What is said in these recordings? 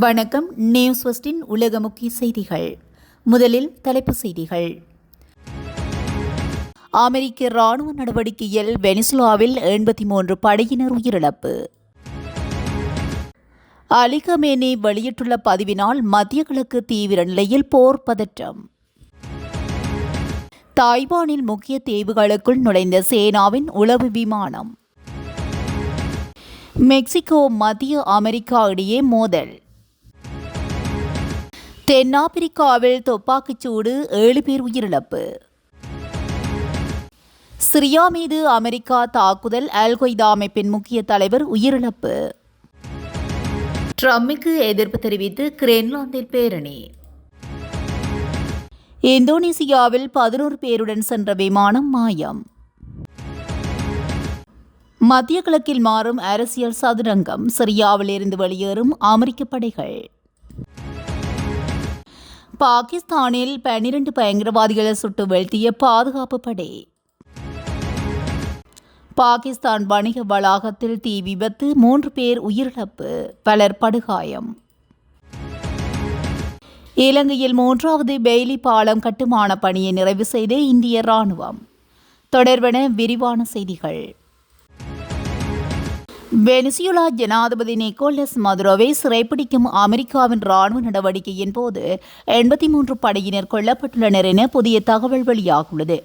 வணக்கம் நியூஸ் வெஸ்டின் உலக முக்கிய செய்திகள். முதலில் தலைப்புச் செய்திகள். அமெரிக்க ராணுவ நடவடிக்கையில் வெனிசுலாவில் எண்பத்தி மூன்று படையினர் உயிரிழப்பு. அலிகமேனி வெளியிட்டுள்ள பதிவினால் மத்திய கிழக்கு தீவிர நிலையில் போர் பதற்றம். தாய்வானில் முக்கிய தீவுகளுக்குள் நுழைந்த சேனாவின் உளவு விமானம். மெக்சிகோ மத்திய அமெரிக்கா இடையே மோதல். தென்னாப்பிரிக்காவில் துப்பாக்கிச்சூடு ஏழு பேர் உயிரிழப்பு. சிரியா மீது அமெரிக்கா தாக்குதல் அல் கொய்தா அமைப்பின் முக்கிய தலைவர் உயிரிழப்பு. ட்ரம்புக்கு எதிர்ப்பு தெரிவித்து கிரேன்லாந்தில் பேரணி. இந்தோனேசியாவில் பதினோரு பேருடன் சென்ற விமானம் மாயம். மத்திய கிழக்கில் மாறும் அரசியல் சதுரங்கம் சிரியாவில் இருந்து வெளியேறும் அமெரிக்க படைகள். பாகிஸ்தானில் பன்னிரண்டு பயங்கரவாதிகளை சுட்டு வீழ்த்திய பாதுகாப்பு படை. பாகிஸ்தான் வணிக வளாகத்தில் தீ விபத்து மூன்று பேர் உயிரிழப்பு பலர் படுகாயம். இலங்கையில் மூன்றாவது பெய்லி பாலம் கட்டுமான பணியை நிறைவு செய்த இந்திய ராணுவம் தொடர்பென விரிவான செய்திகள். வெனிசுலா ஜனாதிபதி நிக்கோலஸ் மதுரோவை சிறைப்பிடிக்கும் அமெரிக்காவின் ராணுவ நடவடிக்கையின் போது எண்பத்தி மூன்று படையினர் கொல்லப்பட்டுள்ளனர் என புதிய தகவல் வெளியாகியுள்ளது.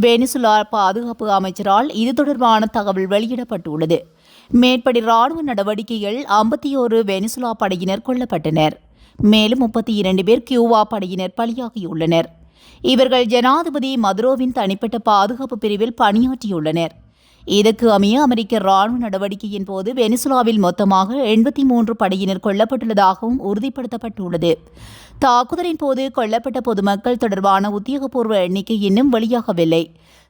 வெனிசுலா பாதுகாப்பு அமைச்சரால் இது தொடர்பான தகவல் வெளியிடப்பட்டுள்ளது. மேற்படி ராணுவ நடவடிக்கைகள் ஐம்பத்தி ஓரு வெனிசுலா படையினர் கொல்லப்பட்டனர். மேலும் முப்பத்தி இரண்டு பேர் கியூவா படையினர் பலியாகியுள்ளனர். இவர்கள் ஜனாதிபதி மதுரோவின் தனிப்பட்ட பாதுகாப்பு பிரிவில் பணியாற்றியுள்ளனர். இதற்கு அமைய அமெரிக்க ராணுவ நடவடிக்கையின் போது வெனிசுலாவில் மொத்தமாக எண்பத்தி மூன்று படையினர் கொல்லப்பட்டுள்ளதாகவும் உறுதிப்படுத்தப்பட்டுள்ளது. தாக்குதலின் போது கொல்லப்பட்ட பொதுமக்கள் தொடர்பான உத்தியோகபூர்வ எண்ணிக்கை இன்னும் வெளியாகவில்லை.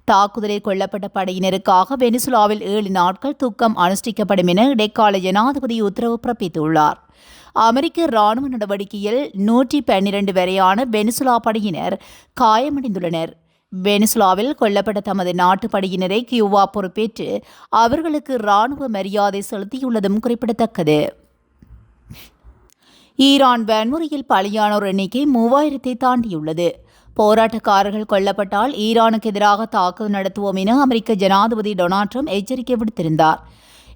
தாக்குதலில் கொல்லப்பட்ட படையினருக்காக வெனிசுலாவில் ஏழு நாட்கள் துக்கம் அனுஷ்டிக்கப்படும் என இடைக்கால ஜனாதிபதி உத்தரவு பிறப்பித்துள்ளார். அமெரிக்க ராணுவ நடவடிக்கையில் நூற்றி பன்னிரண்டு வரையான வெனிசுலா படையினர் காயமடைந்துள்ளனர். வெனிசுலாவில் கொல்லப்பட்ட தமது நாட்டு படையினரை கியூவா பொறுப்பேற்று அவர்களுக்கு ராணுவ மரியாதை செலுத்தியுள்ளதும் குறிப்பிடத்தக்கது. ஈரான் வன்முறையில் பலியானோர் எண்ணிக்கை மூவாயிரத்தை தாண்டியுள்ளது. போராட்டக்காரர்கள் கொல்லப்பட்டால் ஈரானுக்கு எதிராக தாக்குதல் நடத்துவோம் என அமெரிக்க ஜனாதிபதி டொனால்ட் ட்ரம்ப் எச்சரிக்கை விடுத்திருந்தார்.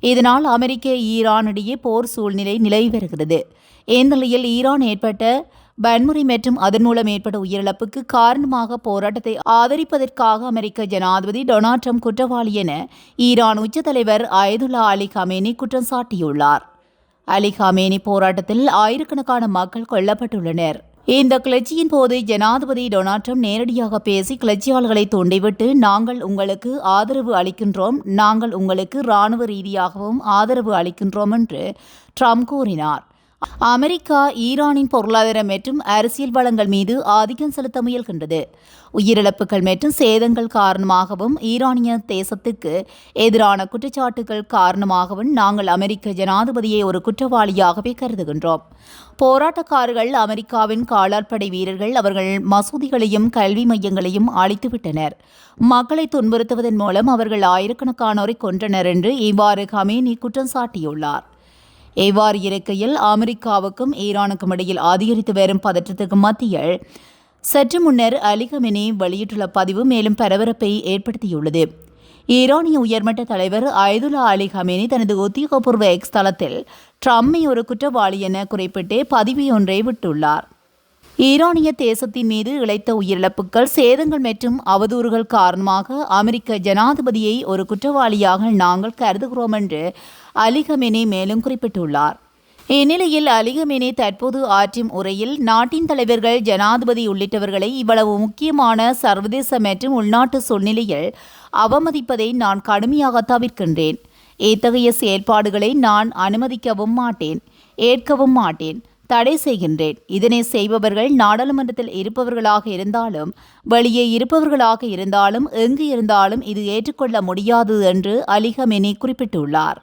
இதனால் அமெரிக்க ஈரானிடையே போர் சூழ்நிலை நிலவி வருகிறது. இந்நிலையில் ஈரான் ஏற்பட்ட வன்முறை மற்றும் அதன் மூலம் ஏற்பட்ட உயிரிழப்புக்கு காரணமாக போராட்டத்தை ஆதரிப்பதற்காக அமெரிக்க ஜனாதிபதி டொனால்ட் ட்ரம்ப் குற்றவாளி என ஈரான் உச்ச தலைவர் அயதுல்லா அலி கமேனி குற்றம் சாட்டியுள்ளார். அலி கமேனி போராட்டத்தில் ஆயிரக்கணக்கான மக்கள் கொல்லப்பட்டுள்ளனர். இந்த கிளர்ச்சியின் போது ஜனாதிபதி டொனால்ட் ட்ரம்ப் நேரடியாக பேசி கிளர்ச்சியாளர்களை தூண்டிவிட்டு நாங்கள் உங்களுக்கு ஆதரவு அளிக்கின்றோம். நாங்கள் உங்களுக்கு இராணுவ ரீதியாகவும் ஆதரவு அளிக்கின்றோம் என்று ட்ரம்ப் கூறினார். அமெரிக்கா ஈரானின் பொருளாதாரம் மற்றும் அரசியல் வளங்கள் மீது ஆதிக்கம் செலுத்த முயல்கின்றது. உயிரிழப்புகள் மற்றும் சேதங்கள் காரணமாகவும் ஈரானிய தேசத்துக்கு எதிரான குற்றச்சாட்டுகள் காரணமாகவும் நாங்கள் அமெரிக்க ஜனாதிபதியை ஒரு குற்றவாளியாகவே கருதுகின்றோம். போராட்டக்காரர்கள் அமெரிக்காவின் காலாட்படை வீரர்கள் அவர்கள் மசூதிகளையும் கல்வி மையங்களையும் அழித்துவிட்டனர். மக்களை துன்புறுத்துவதன் மூலம் அவர்கள் ஆயிரக்கணக்கானோரை கொன்றனர் என்று இவ்வாறு கமேனி குற்றம் சாட்டியுள்ளார். இவ்வாறு இருக்கையில் அமெரிக்காவுக்கும் ஈரானுக்கும் இடையில் அதிகரித்து வரும் பதற்றத்துக்கு மத்தியில் சற்று முன்னர் அலிகமினி வெளியிட்டுள்ள பதிவு மேலும் பரபரப்பை ஏற்படுத்தியுள்ளது. ஈரானிய உயர்மட்ட தலைவர் ஐதுல்லா அலி ஹமேனி தனது உத்தியோகபூர்வ எக்ஸ் தளத்தில் ட்ரம்மை ஒரு குற்றவாளி என குறிப்பிட்டு பதிவு ஒன்றை விட்டுள்ளார். ஈரானிய தேசத்தின் மீது இழைத்த உயிரிழப்புகள் சேதங்கள் மற்றும் அவதூறுகள் காரணமாக அமெரிக்க ஜனாதிபதியை ஒரு குற்றவாளியாக நாங்கள் கருதுகிறோம் என்று அலிகமெனே மேலும் குறிப்பிட்டுள்ளார். இந்நிலையில் அலிகமெனே தற்போது ஆற்றும் உரையில் நாட்டின் தலைவர்கள் ஜனாதிபதி உள்ளிட்டவர்களை இவ்வளவு முக்கியமான சர்வதேச மற்றும் உள்நாட்டு சூழ்நிலையில் அவமதிப்பதை நான் கடுமையாக தவிர்க்கின்றேன். இத்தகைய செயல்பாடுகளை நான் அனுமதிக்கவும் மாட்டேன் ஏற்கவும் மாட்டேன் தடை செய்கின்றேன். இதனை செய்பவர்கள் நாடாளுமன்றத்தில் இருப்பவர்களாக இருந்தாலும் வெளியே இருப்பவர்களாக இருந்தாலும் எங்கு இருந்தாலும் இது ஏற்றுக்கொள்ள முடியாது என்று அலிகமெனி குறிப்பிட்டுள்ளார்.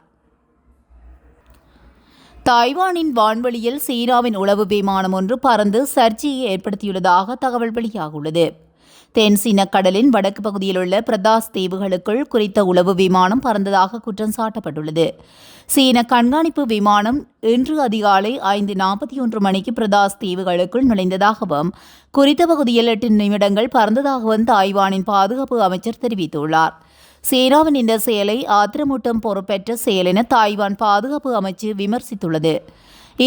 தாய்வானின் வான்வெளியில் சீனாவின் உளவு விமானம் ஒன்று பறந்து சர்ச்சையை ஏற்படுத்தியுள்ளதாக தகவல் வெளியாகுள்ளது தென் சீன கடலின் வடக்கு பகுதியில் உள்ள பிரதாஸ் தீவுகளுக்குள் குறித்த உளவு விமானம் பறந்ததாக குற்றம் சாட்டப்பட்டுள்ளது. சீன கண்காணிப்பு விமானம் இன்று அதிகாலை ஐந்து நாற்பத்தி ஒன்று மணிக்கு பிரதாஸ் தீவுகளுக்குள் நுழைந்ததாகவும் குறித்த பகுதியில் எட்டு நிமிடங்கள் பறந்ததாகவும் தாய்வானின் பாதுகாப்பு அமைச்சர் தெரிவித்துள்ளார். சீனாவின் இந்த செயலை ஆத்திரமூட்டம் பொறுப்பேற்ற செயல் என தாய்வான் பாதுகாப்பு அமைச்சு விமர்சித்துள்ளது.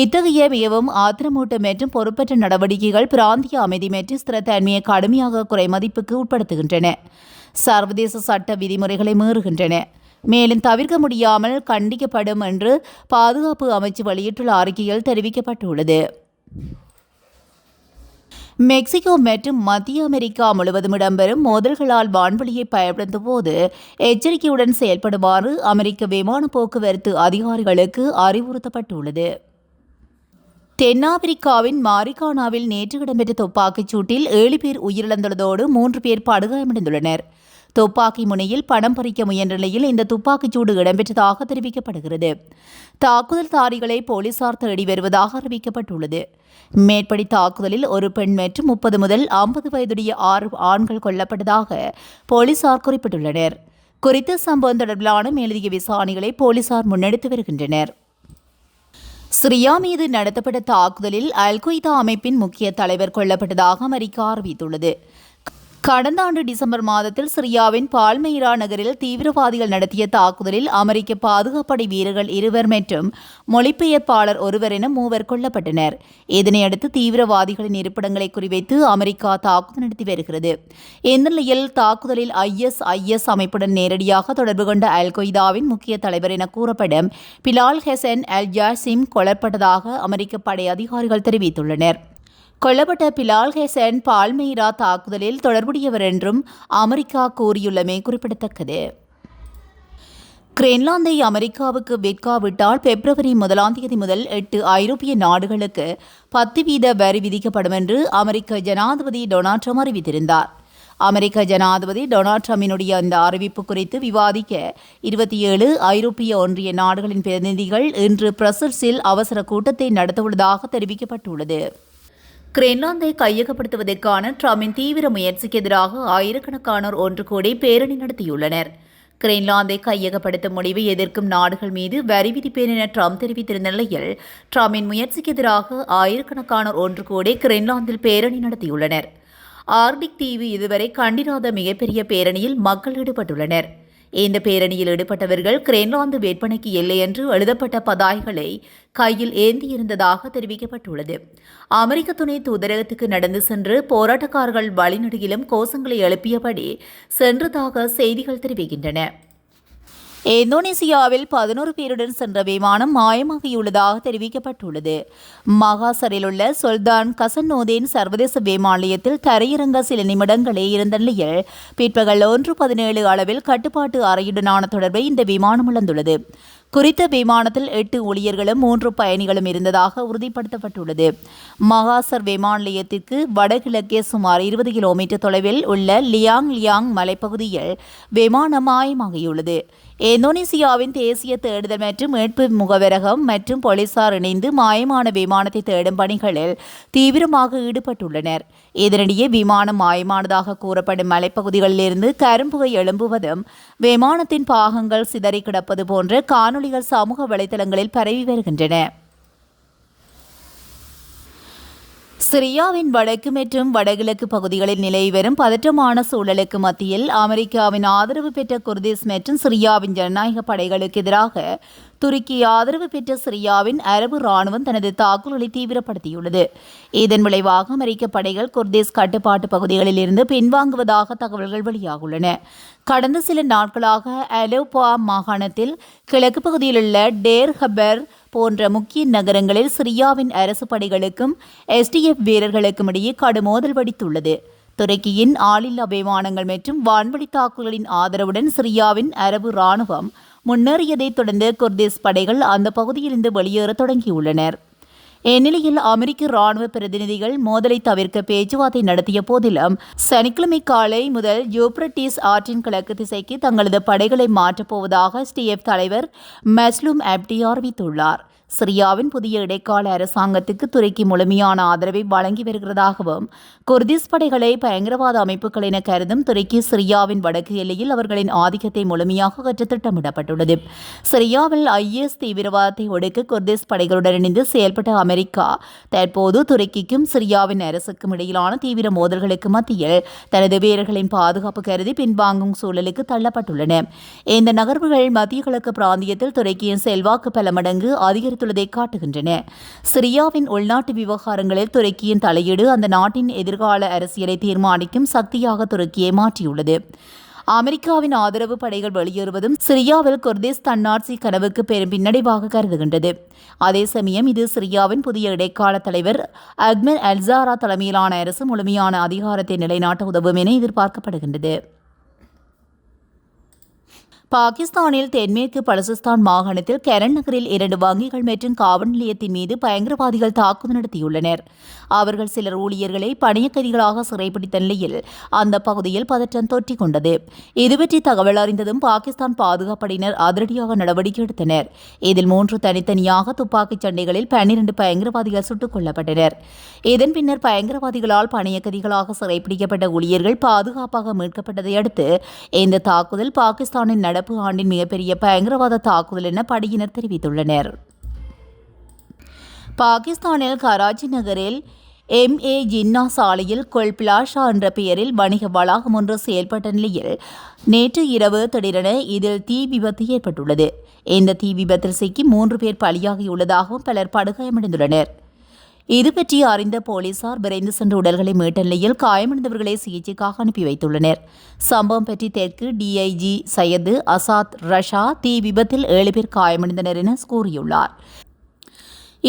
இத்தகைய மிகவும் ஆத்திரமூட்டம் மற்றும் பொறுப்பற்ற நடவடிக்கைகள் பிராந்திய அமைதி மற்றும் ஸ்திரத்தன்மையை கடுமையாக குறைமதிப்புக்கு உட்படுத்துகின்றன. சர்வதேச சட்ட விதிமுறைகளை மீறுகின்றன. மேலும் தவிர்க்க முடியாமல் கண்டிக்கப்படும் என்று பாதுகாப்பு அமைச்சு வெளியிட்டுள்ள அறிக்கையில் தெரிவிக்கப்பட்டுள்ளது. மெக்சிகோ மற்றும் மத்திய அமெரிக்கா முழுவதும் இடம்பெறும் மோதல்களால் வான்வெளியை பயன்படுத்தும் போது எச்சரிக்கையுடன் செயல்படுமாறு அமெரிக்க விமான போக்குவரத்து அதிகாரிகளுக்கு அறிவுறுத்தப்பட்டுள்ளது. தென்னாப்பிரிக்காவின் மாரிகானாவில் நேற்று இடம்பெற்ற துப்பாக்கிச் சூட்டில் ஏழு பேர் உயிரிழந்துள்ளதோடு மூன்று பேர் படுகாயமடைந்துள்ளனர். துப்பாக்கி முனையில் பணம் பறிக்க முயன்ற நிலையில் இந்த துப்பாக்கிச்சூடு இடம்பெற்றதாக தெரிவிக்கப்படுகிறது. தாக்குதல்தாரிகளை போலீசார் தேடி வருவதாக அறிவிக்கப்பட்டுள்ளது. மேற்படி தாக்குதலில் ஒரு பெண் மற்றும் முப்பது முதல் ஐம்பது வயதுடைய ஆறு ஆண்கள் கொல்லப்பட்டதாக போலீசார் குறிப்பிட்டுள்ளனர். குறித்த சம்பவம் தொடர்பிலான மேலதிக விசாரணைகளை போலீசார் முன்னெடுத்து வருகின்றனர். சிரியா மீது நடத்தப்பட்ட தாக்குதலில் அல் கொய்தா அமைப்பின் முக்கிய தலைவர் கொல்லப்பட்டதாக அமெரிக்கா அறிவித்துள்ளது. கடந்த ஆண்டு டிசம்பர் மாதத்தில் சிரியாவின் பால்மெய்ரா நகரில் தீவிரவாதிகள் நடத்திய தாக்குதலில் அமெரிக்க பாதுகாப்படை வீரர்கள் இருவர் மற்றும் மொழிபெயர்ப்பாளர் ஒருவர் என மூவர் கொல்லப்பட்டனர். இதனையடுத்து தீவிரவாதிகளின் இருப்பிடங்களை குறிவைத்து அமெரிக்கா தாக்குதல் நடத்தி வருகிறது. இந்த நிலையில் தாக்குதலில் ஐஎஸ் ஐஎஸ் அமைப்புடன் நேரடியாக தொடர்பு கொண்ட அல் கொய்தாவின் முக்கிய தலைவர் என கூறப்படும் பிலால் ஹெசன் அல் ஜாசிம் கொல்லப்பட்டதாக அமெரிக்க படை அதிகாரிகள் தெரிவித்துள்ளனர். கொல்லப்பட்ட பிலால் ஹெசன் பால்மெய்ரா தாக்குதலில் தொடர்புடையவர் என்றும் அமெரிக்கா கூறியுள்ளமை குறிப்பிடத்தக்கது. கிரென்லாந்தை அமெரிக்காவுக்கு விற்காவிட்டால் பிப்ரவரி முதலாம் தேதி முதல் எட்டு ஐரோப்பிய நாடுகளுக்கு பத்து வீத வரி விதிக்கப்படும் என்று அமெரிக்க ஜனாதிபதி டொனால்ட் ட்ரம்ப் அறிவித்திருந்தார். அமெரிக்க ஜனாதிபதி டொனால்ட் ட்ரம்பினுடைய இந்த அறிவிப்பு குறித்து விவாதிக்க இருபத்தி ஏழு ஐரோப்பிய ஒன்றிய நாடுகளின் பிரதிநிதிகள் இன்று பிரசல்ஸில் அவசர கூட்டத்தை நடத்தவுள்ளதாக தெரிவிக்கப்பட்டுள்ளது. கிரென்லாந்தை கையகப்படுத்துவதற்கான ட்ரம்பின் தீவிர முயற்சிக்கு எதிராக ஆயிரக்கணக்கானோர் ஒன்று கூடி பேரணி நடத்தியுள்ளனர். கிரென்லாந்தை கையகப்படுத்தும் முடிவை எதிர்க்கும் நாடுகள் மீது வரி விதிப்பேன் என ட்ரம்ப் தெரிவித்திருந்த நிலையில் ட்ரம்பின் முயற்சிக்கு எதிராக ஆயிரக்கணக்கானோர் ஒன்று கூடி கிரென்லாந்தில் பேரணி நடத்தியுள்ளனர். ஆர்டிக் தீவு இதுவரை கண்டிராத மிகப்பெரிய பேரணியில் மக்கள் ஈடுபட்டுள்ளனர். இந்த பேரணியில் ஈடுபட்டவர்கள் கிரேன்லாந்து விற்பனைக்கு இல்லை என்று எழுதப்பட்ட பதாய்களை கையில் ஏந்தியிருந்ததாக தெரிவிக்கப்பட்டுள்ளது. அமெரிக்க துணை தூதரகத்துக்கு நடந்து சென்று போராட்டக்காரர்கள் வழிநடுகிலும் கோஷங்களை எழுப்பியபடி சென்றதாக செய்திகள் தெரிவிக்கின்றன. இந்தோனேசியாவில் பதினோரு பேருடன் சென்ற விமானம் மாயமாகியுள்ளதாக தெரிவிக்கப்பட்டுள்ளது. மகாசரில் உள்ள சுல்தான் கசன்னோதேன் சர்வதேச விமாநிலையத்தில் தரையிறங்க சில நிமிடங்களே இருந்த நிலையில் பிற்பகல் ஒன்று பதினேழு அளவில் கட்டுப்பாட்டு அறையுடனான தொடர்பை இந்த விமானம் இழந்துள்ளது. குறித்த விமானத்தில் எட்டு ஊழியர்களும் மூன்று பயணிகளும் இருந்ததாக உறுதிப்படுத்தப்பட்டுள்ளது. மகாசர் விமான நிலையத்திற்கு வடகிழக்கே சுமார் இருபது கிலோமீட்டர் தொலைவில் உள்ள லியாங் லியாங் மலைப்பகுதியில் விமானம் மாயமாகியுள்ளது. இந்தோனேசியாவின் தேசிய தேடுதல் மற்றும் மீட்பு முகவரகம் மற்றும் போலீசார் இணைந்து மாயமான விமானத்தை தேடும் பணிகளில் தீவிரமாக ஈடுபட்டுள்ளனர். இதனிடையே விமானம் மாயமானதாக கூறப்படும் மலைப்பகுதிகளிலிருந்து கரும்புகை எழும்புவதும் விமானத்தின் பாகங்கள் சிதறி கிடப்பது போன்ற காணொலிகள் சமூக வலைதளங்களில் பரவி வருகின்றன. சிரியாவின் வடக்கு மற்றும் வடகிழக்கு பகுதிகளில் நிலை வரும் பதற்றமான சூழலுக்கு மத்தியில் அமெரிக்காவின் ஆதரவு பெற்ற குர்திஸ் மற்றும் சிரியாவின் ஜனநாயக படைகளுக்கு எதிராக துருக்கி ஆதரவு பெற்ற சிரியாவின் அரபு ராணுவம் தனது தாக்குதலை தீவிரப்படுத்தியுள்ளது. இதன் விளைவாக அமெரிக்க படைகள் குர்திஸ் கட்டுப்பாட்டு பகுதிகளில் இருந்து பின்வாங்குவதாக தகவல்கள் வெளியாகுள்ளன கடந்த சில நாட்களாக அலோபா மாகாணத்தில் கிழக்கு பகுதியில் உள்ள டேர் ஹபர் போன்ற முக்கிய நகரங்களில் சிரியாவின் அரசு படைகளுக்கும் எஸ்டிஎஃப் வீரர்களுக்கும் இடையே கடும் மோதல் வெடித்துள்ளது. துருக்கியின் ஆளில்லா விமானங்கள் மற்றும் வான்வழி தாக்குதலின் ஆதரவுடன் சிரியாவின் அரபு ராணுவம் முன்னேறியதைத் தொடர்ந்து குர்திஸ் படைகள் அந்த பகுதியிலிருந்து வெளியேற தொடங்கியுள்ளனர். இந்நிலையில் அமெரிக்க ராணுவ பிரதிநிதிகள் மோதலை தவிர்க்க பேச்சுவார்த்தை நடத்திய போதிலும் சனிக்கிழமை காலை முதல் யூப்ரட்டிஸ் ஆற்றின் கிழக்கு திசைக்கு தங்களது படைகளை மாற்றப் போவதாக ஸ்டிஎஃப் தலைவர் மெஸ்லூம் அப்டி அறிவித்துள்ளார். சிரியாவின் புதிய இடைக்கால அரசாங்கத்துக்கு துருக்கி முழுமையான ஆதரவை வழங்கி வருகிறதாகவும் குர்திஸ் படைகளை பயங்கரவாத அமைப்புகள் என கருதும் துருக்கி சிரியாவின் வடக்கு எல்லையில் அவர்களின் ஆதிக்கத்தை முழுமையாக கற்று திட்டமிடப்பட்டுள்ளது. சிரியாவில் ஐஎஸ் தீவிரவாதத்தை ஒடுக்க குர்திஸ் படைகளுடன் இணைந்து செயல்பட்ட அமெரிக்கா தற்போது துருக்கிக்கும் சிரியாவின் அரசுக்கும் இடையிலான தீவிர மோதல்களுக்கு மத்தியில் தனது வீரர்களின் பாதுகாப்பு கருதி பின்வாங்கும் சூழலுக்கு தள்ளப்பட்டுள்ளன. இந்த நகர்வுகள் மத்திய கிழக்கு பிராந்தியத்தில் துருக்கியின் செல்வாக்கு பல மடங்கு கொடுத்துள்ளதை காட்டுகின்றன. சிரியாவின் உள்நாட்டு விவகாரங்களில் துருக்கியின் தலையீடு அந்த நாட்டின் எதிர்கால அரசியலை தீர்மானிக்கும் சக்தியாக துருக்கியை மாற்றியுள்ளது. அமெரிக்காவின் ஆதரவு படைகள் வெளியேறுவதும் சிரியாவில் குர்திஸ் தன்னாட்சி கனவுக்கு பெரும் பின்னடைவாக கருதுகின்றது. அதே சமயம் இது சிரியாவின் புதிய இடைக்கால தலைவர் அக்மர் அல்சாரா தலைமையிலான அரசு முழுமையான அதிகாரத்தை நிலைநாட்ட உதவும் என எதிர்பார்க்கப்படுகின்றது. பாகிஸ்தானில் தென்மேற்கு பலசிஸ்தான் மாகாணத்தில் கெரன் நகரில் இரண்டு வங்கிகள் மற்றும் காவல் நிலையத்தின் மீது பயங்கரவாதிகள் தாக்குதல் நடத்தியுள்ளனர். அவர்கள் சிலர் ஊழியர்களை பணியக்கதிகளாக சிறைப்பிடித்த நிலையில் அந்த பகுதியில் பதற்றம் தொற்றிக் கொண்டது இதுபற்றி தகவல் அறிந்ததும் பாகிஸ்தான் பாதுகாப்படையினர் அதிரடியாக நடவடிக்கை எடுத்தனர். இதில் மூன்று தனித்தனியாக துப்பாக்கிச் சண்டைகளில் பன்னிரண்டு பயங்கரவாதிகள் சுட்டுக் கொல்லப்பட்டனர். இதன் பின்னர் பயங்கரவாதிகளால் பணியக்கதிகளாக சிறைப்பிடிக்கப்பட்ட ஊழியர்கள் பாதுகாப்பாக மீட்கப்பட்டதை அடுத்து இந்த தாக்குதல் பாகிஸ்தானின் நட நடப்பு ஆண்டின் மிகப்பெரிய பயங்கரவாத தாக்குதல் என படையினர் தெரிவித்துள்ளனர். பாகிஸ்தானில் கராச்சி நகரில் எம். ஏ. ஜின்னா சாலையில் கொல்பிலாஷா என்ற பெயரில் வணிக வளாகம் ஒன்று செயல்பட்ட நிலையில் நேற்று இரவு திடீரென இதில் தீ விபத்து ஏற்பட்டுள்ளது. இந்த தீ விபத்தில் சிக்கி மூன்று பேர் பலியாகியுள்ளதாகவும் பலர் படுகாயமடைந்துள்ளனர். இது பற்றி அறிந்த போலீசார் விரைந்து சென்ற உடல்களை மீட்ட நிலையில் காயமடைந்தவர்களை சிகிச்சைக்காக அனுப்பி வைத்துள்ளனர். சம்பவம் பற்றி தெற்கு டிஐஜி சையது அசாத் ரஷா தீ விபத்தில் ஏழு பேர் காயமடைந்தனர் என கூறியுள்ளார்.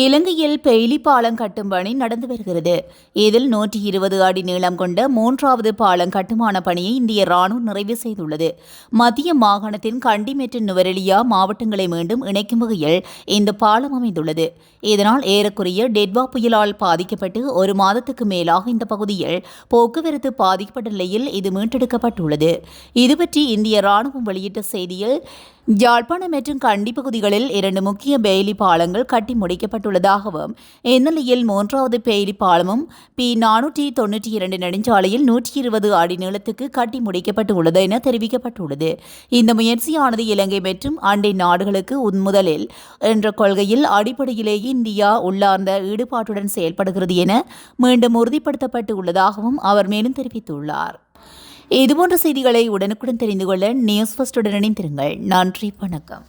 இலங்கையில் பெய்லி பாலம் கட்டும் பணி நடந்து வருகிறது. இதில் நூற்றி இருபது அடி நீளம் கொண்ட மூன்றாவது பாலம் கட்டுமான பணியை இந்திய ராணுவம் நிறைவு செய்துள்ளது. மத்திய மாகாணத்தின் கண்டி மற்றும் நுவரெலியா மாவட்டங்களை மீண்டும் இணைக்கும் வகையில் இந்த பாலம் அமைந்துள்ளது. இதனால் ஏறக்குறைய டெட்வா புயலால் பாதிக்கப்பட்டு ஒரு மாதத்துக்கு மேலாக இந்த பகுதியில் போக்குவரத்து பாதிக்கப்பட்ட நிலையில் இது மீட்டெடுக்கப்பட்டுள்ளது. இதுபற்றி இந்திய ராணுவம் வெளியிட்ட செய்தியில் யாழ்ப்பாணம் மற்றும் கண்டி பகுதிகளில் இரண்டு முக்கிய பெயிலி பாலங்கள் கட்டி முடிக்கப்பட்டுள்ளதாகவும் இந்நிலையில் மூன்றாவது பெயிலி பாலமும் பி நானூற்றி தொன்னூற்றி இரண்டு நெடுஞ்சாலையில் நூற்றி இருபது அடி நீளத்துக்கு கட்டி முடிக்கப்பட்டுள்ளது என தெரிவிக்கப்பட்டுள்ளது. இந்த முயற்சியானது இலங்கை மற்றும் அண்டை நாடுகளுக்கு உன்முதலில் என்ற கொள்கையில் அடிப்படையிலேயே இந்தியா உள்ளார்ந்த ஈடுபாட்டுடன் செயல்படுகிறது என மீண்டும் உறுதிப்படுத்தப்பட்டு உள்ளதாகவும் அவர் மேலும் தெரிவித்துள்ளார். இதுபோன்ற செய்திகளை உடனுக்குடன் தெரிந்து கொள்ள நியூஸ் ஃபர்ஸ்டுடன் இணைந்திருங்கள். நன்றி வணக்கம்.